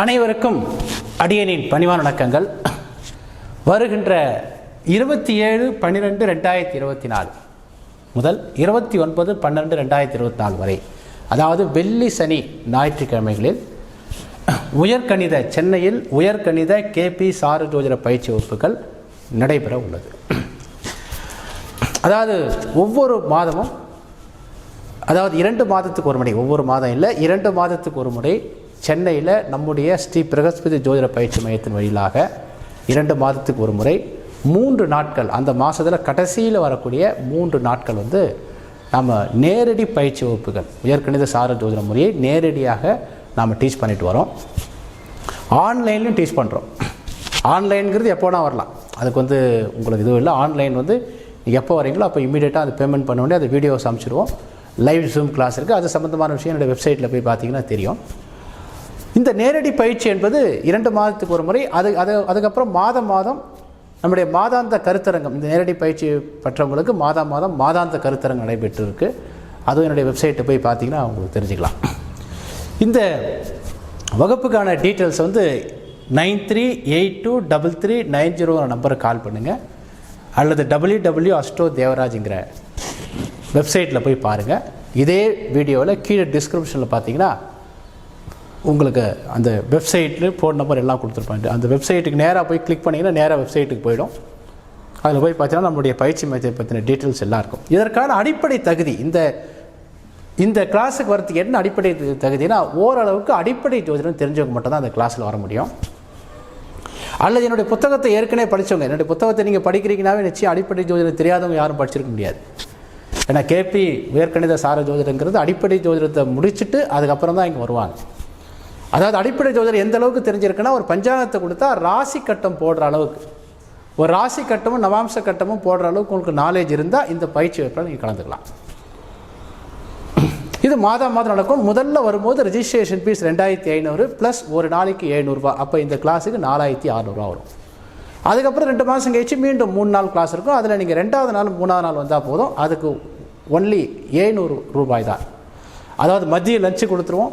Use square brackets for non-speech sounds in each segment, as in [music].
அனைவருக்கும் அடியனின் பணிவான வணக்கங்கள். வருகின்ற இருபத்தி ஏழு பன்னிரெண்டு ரெண்டாயிரத்தி இருபத்தி நாலு முதல் இருபத்தி ஒன்பது பன்னெண்டு ரெண்டாயிரத்தி இருபத்தி நாலு வரை அதாவது வெள்ளி சனி ஞாயிற்றுக்கிழமைகளில் உயர்கணித சென்னையில் உயர்கணித கேபி சாரு ஜோதிட பயிற்சி வகுப்புகள் நடைபெற உள்ளது. அதாவது ஒவ்வொரு மாதமும் அதாவது இரண்டு மாதத்துக்கு ஒரு முறை ஒவ்வொரு மாதம் இல்லை இரண்டு மாதத்துக்கு ஒரு முறை சென்னையில் நம்முடைய ஸ்ரீ பிரகஸ்பதி ஜோதிட பயிற்சி மையத்தின் வழியிலாக இரண்டு மாதத்துக்கு ஒரு முறை மூன்று நாட்கள் அந்த மாதத்தில் கடைசியில் வரக்கூடிய மூன்று நாட்கள் வந்து நம்ம நேரடி பயிற்சி வகுப்புகள் உயர்கணித சார ஜோதிட முறையை நேரடியாக நாம் டீச் பண்ணிட்டு வரோம். ஆன்லைன்லையும் டீச் பண்ணுறோம் ஆன்லைனுங்கிறது எப்போனா வரலாம். அதுக்கு வந்து உங்களுக்கு இதுவும் இல்லை. ஆன்லைன் வந்து நீங்கள் எப்போ வரீங்களோ அப்போ இமீடியட்டாக அது பேமெண்ட் பண்ண உடனே அந்த வீடியோஸ் அமைச்சிடுவோம் லைவ் ஜூம் கிளாஸ் இருக்குது அது சம்மந்தமான விஷயம் என்னோடய வெப்சைட்டில் போய் பார்த்தீங்கன்னா தெரியும். இந்த நேரடி பயிற்சி என்பது இரண்டு மாதத்துக்கு ஒரு முறை அது அது அதுக்கப்புறம் மாதம் மாதம் நம்முடைய மாதாந்த கருத்தரங்கம் இந்த நேரடி பயிற்சி பெற்றவங்களுக்கு மாதம் மாதம் மாதாந்த கருத்தரங்கம் நடைபெற்று இருக்கு அதுவும் என்னுடைய வெப்சைட்டை போய் பார்த்தீங்கன்னா அவங்களுக்கு தெரிஞ்சுக்கலாம். இந்த வகுப்புக்கான டீட்டெயில்ஸ் வந்து nine three eight two double three nine zero நம்பருக்கு கால் பண்ணுங்கள் அல்லது டபிள்யூ டபிள்யூ அஸ்டோ தேவராஜுங்கிற வெப்சைட்டில் போய் பாருங்கள் இதே வீடியோவில் கீழே டிஸ்கிரிப்ஷனில் பார்த்தீங்கன்னா உங்களுக்கு அந்த வெப்சைட்டில் ஃபோன் நம்பர் எல்லாம் கொடுத்துருப்பாங்க. அந்த வெப்சைட்டுக்கு நேராக போய் கிளிக் பண்ணிங்கன்னா நேராக வெப்சைட்டுக்கு போயிடும். அதில் போய் பார்த்தீங்கன்னா நம்மளுடைய பயிற்சி மையத்தை பற்றின டீட்டெயில்ஸ் எல்லாம் இருக்கும். இதற்கான அடிப்படை தகுதி இந்த இந்த கிளாஸுக்கு வரத்துக்கு என்ன அடிப்படை தகுதினா ஓரளவுக்கு அடிப்படை ஜோதிடம் தெரிஞ்சவங்க மட்டும் தான் அந்த கிளாஸில் வர முடியும். அல்லது என்னுடைய புத்தகத்தை ஏற்கனவே படித்தவங்க என்னுடைய புத்தகத்தை நீங்கள் படிக்கிறீங்கனாவே நிச்சயம் அடிப்படை ஜோதிடம் தெரியாதவங்க யாரும் படிச்சிருக்க முடியாது. ஏன்னா கேபி உயர்கணித சார ஜோதிடங்கிறது அடிப்படை ஜோதிடத்தை முடிச்சுட்டு அதுக்கப்புறம் தான் இங்கே வருவாங்க. அதாவது அடிப்படை ஜோதிடம் எந்த அளவுக்கு தெரிஞ்சிருக்குன்னா ஒரு பஞ்சாங்கத்தை கொடுத்தா ராசி கட்டம் போடுற அளவுக்கு. ஒரு ராசி கட்டமும் நவாம்ச கட்டமும் போடுற அளவுக்கு உங்களுக்கு நாலேஜ் இருந்தால் இந்த பயிற்சி வகுப்பில் நீங்கள் கலந்துக்கலாம். இது மாதம் மாதம் நடக்கும். முதல்ல வரும்போது ரெஜிஸ்ட்ரேஷன் ஃபீஸ் ரெண்டாயிரத்தி ஐநூறு ப்ளஸ் ஒரு நாளைக்கு எழுநூறுபா. அப்போ இந்த கிளாஸுக்கு நாலாயிரத்தி அறநூறுவா வரும். அதுக்கப்புறம் ரெண்டு மாதம் கழிச்சு மீண்டும் மூணு நாள் கிளாஸ் இருக்கும். அதில் நீங்கள் ரெண்டாவது நாள் மூணாவது நாள் வந்தால் போதும். அதுக்கு ஒன்லி ஏழ்நூறு ரூபாய் தான். அதாவது மதிய லஞ்சு கொடுத்துருவோம்.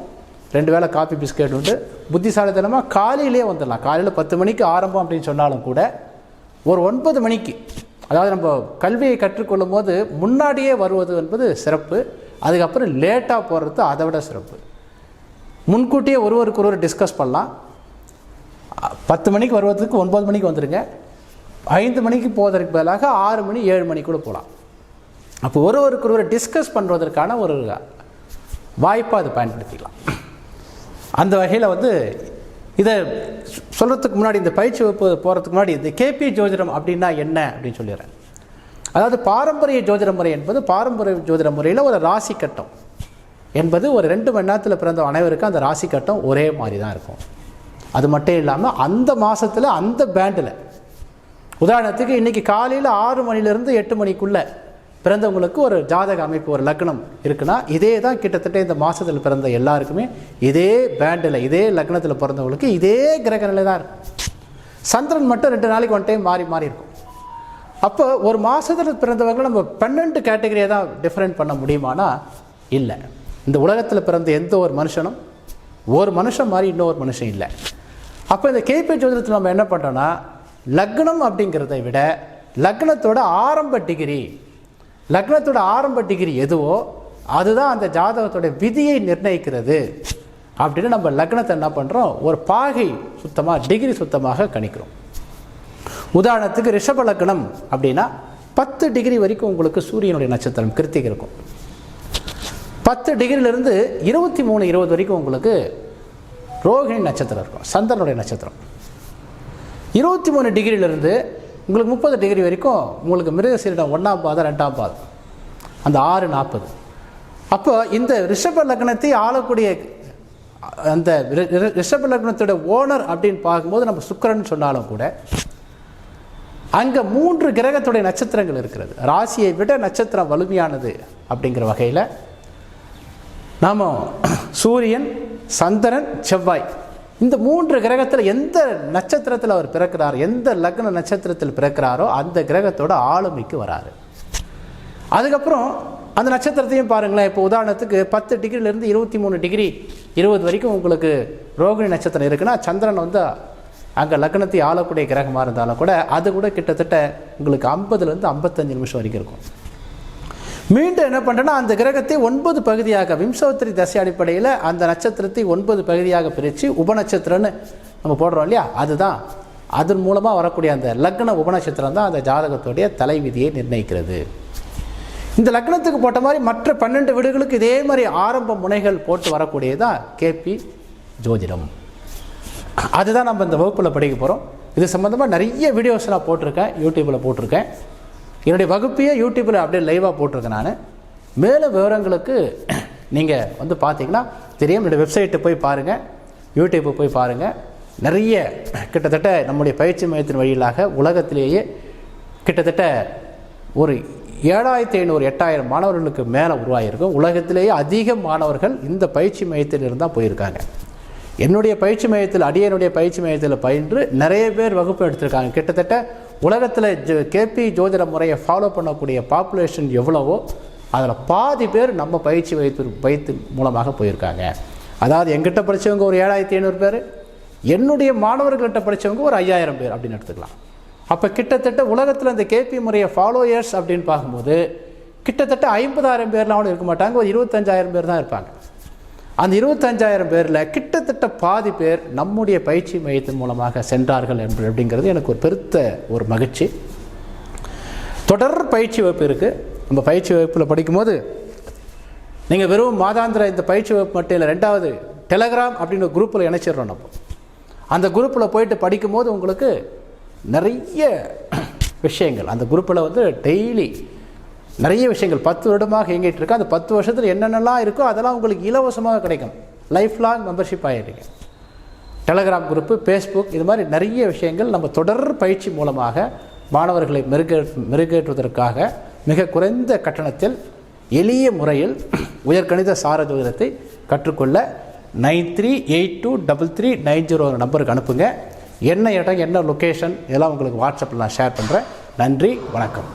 ரெண்டு வேளை காஃபி பிஸ்கெட் உண்டு. புத்திசாலித்தனமாக காலையிலே வந்துடலாம். காலையில் பத்து மணிக்கு ஆரம்பம் அப்படின்னு சொன்னாலும் கூட ஒரு ஒன்பது மணிக்கு அதாவது நம்ம கல்வியை கற்றுக்கொள்ளும் போது முன்னாடியே வருவது என்பது சிறப்பு. அதுக்கப்புறம் லேட்டாக போகிறது அதை விட சிறப்பு. முன்கூட்டியே ஒருவருக்கு ஒருவர் டிஸ்கஸ் பண்ணலாம். பத்து மணிக்கு வருவதற்கு ஒன்பது மணிக்கு வந்துடுங்க ஐந்து மணிக்கு போவதற்கு பதிலாக ஆறு மணி ஏழு மணி கூட போகலாம். அப்போ ஒருவருக்கு ஒருவர் டிஸ்கஸ் பண்ணுவதற்கான ஒரு வாய்ப்பாக அதை பயன்படுத்திக்கலாம். அந்த வகையில் வந்து இதை சொல்கிறதுக்கு முன்னாடி இந்த பயிற்சி வகுப்பு போகிறதுக்கு முன்னாடி இந்த கேபி ஜோதிடம் அப்படின்னா என்ன அப்படின்னு சொல்லிடுறேன். அதாவது பாரம்பரிய ஜோதிட முறை என்பது பாரம்பரிய ஜோதிட முறையில் ஒரு ராசி கட்டம் என்பது ஒரு ரெண்டு மணி நேரத்தில் பிறந்த அனைவருக்கும் அந்த ராசி கட்டம் ஒரே மாதிரி தான் இருக்கும். அது மட்டும் இல்லாமல் அந்த மாதத்தில் அந்த பேண்டில் உதாரணத்துக்கு இன்றைக்கி காலையில் ஆறு மணிலேருந்து எட்டு மணிக்குள்ளே பிறந்தவங்களுக்கு ஒரு ஜாதக அமைப்பு ஒரு லக்னம் இருக்குன்னா இதே தான் கிட்டத்தட்ட இந்த மாதத்தில் பிறந்த எல்லாருக்குமே இதே பேண்டில் இதே லக்னத்தில் பிறந்தவங்களுக்கு இதே கிரக நிலை தான் இருக்கும் சந்திரன் மட்டும் ரெண்டு நாளைக்கு ஒன் டைம் மாறி மாறி இருக்கும். அப்போ ஒரு மாதத்தில் பிறந்தவங்க நம்ம பன்னெண்டு கேட்டகரியை தான் டிஃப்ரெண்ட் பண்ண முடியுமானா? இல்லை. இந்த உலகத்தில் பிறந்த எந்த ஒரு மனுஷனும் ஒரு மனுஷன் மாதிரி இன்னொரு மனுஷன் இல்லை. அப்போ இந்த கேபி ஜோதிடத்தில் நம்ம என்ன பண்ணுறோன்னா லக்னம் அப்படிங்கிறத விட லக்னத்தோட ஆரம்ப டிகிரி லக்னத்தோட ஆரம்ப டிகிரி எதுவோ அதுதான் அந்த ஜாதகத்தோட விதியை நிர்ணயிக்கிறது. அப்படின்னு நம்ம லக்னத்தை என்ன பண்ணுறோம் ஒரு பாகை சுத்தமாக டிகிரி சுத்தமாக கணிக்கிறோம். உதாரணத்துக்கு ரிஷப லக்னம் அப்படின்னா பத்து டிகிரி வரைக்கும் உங்களுக்கு சூரியனுடைய நட்சத்திரம் கிருத்திக இருக்கும். பத்து டிகிரியிலிருந்து இருபத்தி மூணு இருபது வரைக்கும் உங்களுக்கு ரோகிணி நட்சத்திரம் இருக்கும் சந்திரனுடைய நட்சத்திரம். இருபத்தி மூணு டிகிரியிலிருந்து உங்களுக்கு முப்பது டிகிரி வரைக்கும் உங்களுக்கு மிருகசீரிடம் ஒன்றாம் பாதம் ரெண்டாம் பாதம். அந்த ஆறு நாற்பது. அப்போ இந்த ரிஷப லக்னத்தை ஆளக்கூடிய அந்த ரிஷப லக்னத்தோட ஓனர் அப்படின்னு பார்க்கும்போது நம்ம சுக்கரன் சொன்னாலும் கூட அங்கே மூன்று கிரகத்துடைய நட்சத்திரங்கள் இருக்கிறது. ராசியை விட நட்சத்திரம் வலிமையானது அப்படிங்கிற வகையில் நாம் சூரியன் சந்திரன் செவ்வாய் இந்த மூன்று கிரகத்தில் எந்த நட்சத்திரத்தில் அவர் பிறக்கிறார் எந்த லக்ன நட்சத்திரத்தில் பிறக்கிறாரோ அந்த கிரகத்தோட ஆளுமைக்கு வராரு. அதுக்கப்புறம் அந்த நட்சத்திரத்தையும் பாருங்களேன் இப்போ உதாரணத்துக்கு பத்து டிகிரிலேருந்து இருபத்தி மூணு டிகிரி இருபது வரைக்கும் உங்களுக்கு ரோகிணி நட்சத்திரம் இருக்குன்னா சந்திரன் வந்து அங்கே லக்னத்தை ஆளக்கூடிய கிரகமாக இருந்தாலும் கூட அது கூட கிட்டத்தட்ட உங்களுக்கு ஐம்பதுலேருந்து ஐம்பத்தஞ்சு நிமிஷம் வரைக்கும் இருக்கும். மீண்டும் என்ன பண்ணுறேன்னா அந்த கிரகத்தை ஒன்பது பகுதியாக விம்சோத்திரி தசை அடிப்படையில் அந்த நட்சத்திரத்தை ஒன்பது பகுதியாக பிரித்து உபநட்சத்திரம்னு நம்ம போடுறோம் இல்லையா? அதுதான். அதன் மூலமாக வரக்கூடிய அந்த லக்ன உபநட்சத்திரம் தான் அந்த ஜாதகத்துடைய தலைவிதியை நிர்ணயிக்கிறது. இந்த லக்னத்துக்கு போட்ட மாதிரி மற்ற பன்னெண்டு வீடுகளுக்கு இதே மாதிரி ஆரம்ப முனைகள் போட்டு வரக்கூடியதான் கேபி ஜோதிடம். அதுதான் நம்ம இந்த வகுப்பில் படிக்க போகிறோம் இது சம்மந்தமாக நிறைய வீடியோஸ் நான் போட்டிருக்கேன் யூடியூப்பில் போட்டிருக்கேன். என்னுடைய வகுப்பையே யூடியூப்பில் அப்படியே லைவாக போட்டிருக்கேன் நான். மேலும் விவரங்களுக்கு [clears throat] நீங்கள் வந்து பார்த்தீங்கன்னா தெரியும் என்னுடைய வெப்சைட்டு போய் பாருங்கள் யூடியூப்பை போய் பாருங்கள் நிறைய [clears throat] கிட்டத்தட்ட நம்முடைய பயிற்சி மையத்தின் வழியிலாக உலகத்திலேயே கிட்டத்தட்ட ஒரு ஏழாயிரத்தி ஐநூறு எட்டாயிரம் மாணவர்களுக்கு மேலே உருவாகியிருக்கும் உலகத்திலேயே அதிக மாணவர்கள் இந்த பயிற்சி மையத்தில் இருந்தால் போயிருக்காங்க. என்னுடைய பயிற்சி மையத்தில் அடியனுடைய பயிற்சி மையத்தில் பயின்று நிறைய பேர் வகுப்பு எடுத்திருக்காங்க. கிட்டத்தட்ட உலகத்தில் கேபி ஜோதிட முறையை ஃபாலோ பண்ணக்கூடிய பாப்புலேஷன் எவ்வளவோ அதில் பாதி பேர் நம்ம பயிற்சி வைத்து வைத்து மூலமாக போயிருக்காங்க. அதாவது எங்கிட்ட படித்தவங்க ஒரு ஏழாயிரத்தி ஐநூறு பேர் என்னுடைய மாணவர்கள்ட்ட படித்தவங்க ஒரு ஐயாயிரம் பேர் அப்படின்னு எடுத்துக்கலாம். அப்போ கிட்டத்தட்ட உலகத்தில் இந்த கேபி முறையை ஃபாலோயர்ஸ் அப்படின்னு பார்க்கும்போது கிட்டத்தட்ட ஐம்பதாயிரம் பேர்லாம் கூட இருக்க மாட்டாங்க ஒரு இருபத்தஞ்சாயிரம் பேர் தான் இருப்பாங்க. அந்த இருபத்தஞ்சாயிரம் பேரில் கிட்டத்தட்ட பாதி பேர் நம்முடைய பயிற்சி மையத்தின் மூலமாக சென்றார்கள் என்று அப்படிங்கிறது எனக்கு ஒரு பெருத்த ஒரு மகிழ்ச்சி. தொடர் பயிற்சி வகுப்பு இருக்குது நம்ம பயிற்சி வகுப்பில் படிக்கும்போது நீங்கள் வெறும் மாதாந்திர இந்த பயிற்சி வகுப்பு மட்டும் இல்லை ரெண்டாவது டெலகிராம் அப்படின்னு ஒரு குரூப்பில் இணைச்சிடுறோம் நம்ம. அந்த குரூப்பில் போயிட்டு படிக்கும்போது உங்களுக்கு நிறைய விஷயங்கள். அந்த குரூப்பில் வந்து டெய்லி நிறைய விஷயங்கள். பத்து வருடமாக இயங்கிட்டு இருக்கு. அந்த பத்து வருஷத்தில் என்னென்னலாம் இருக்கோ அதெல்லாம் உங்களுக்கு இலவசமாக கிடைக்கும். லைஃப் லாங் மெம்பர்ஷிப் ஆகிடுங்க டெலகிராம் குரூப்பு ஃபேஸ்புக் இது மாதிரி நிறைய விஷயங்கள் நம்ம தொடர் பயிற்சி மூலமாக மாணவர்களை மெருகே மெருகேற்றுவதற்காக மிக குறைந்த கட்டணத்தில் எளிய முறையில் உயர்கணித சார ஜோதிடத்தை கற்றுக்கொள்ள nine three eight two double three nine zero நம்பருக்கு அனுப்புங்க. என்ன இடம் என்ன லொக்கேஷன் இதெல்லாம் உங்களுக்கு வாட்ஸ்அப்பில் நான் ஷேர் பண்ணுறேன் நன்றி வணக்கம்.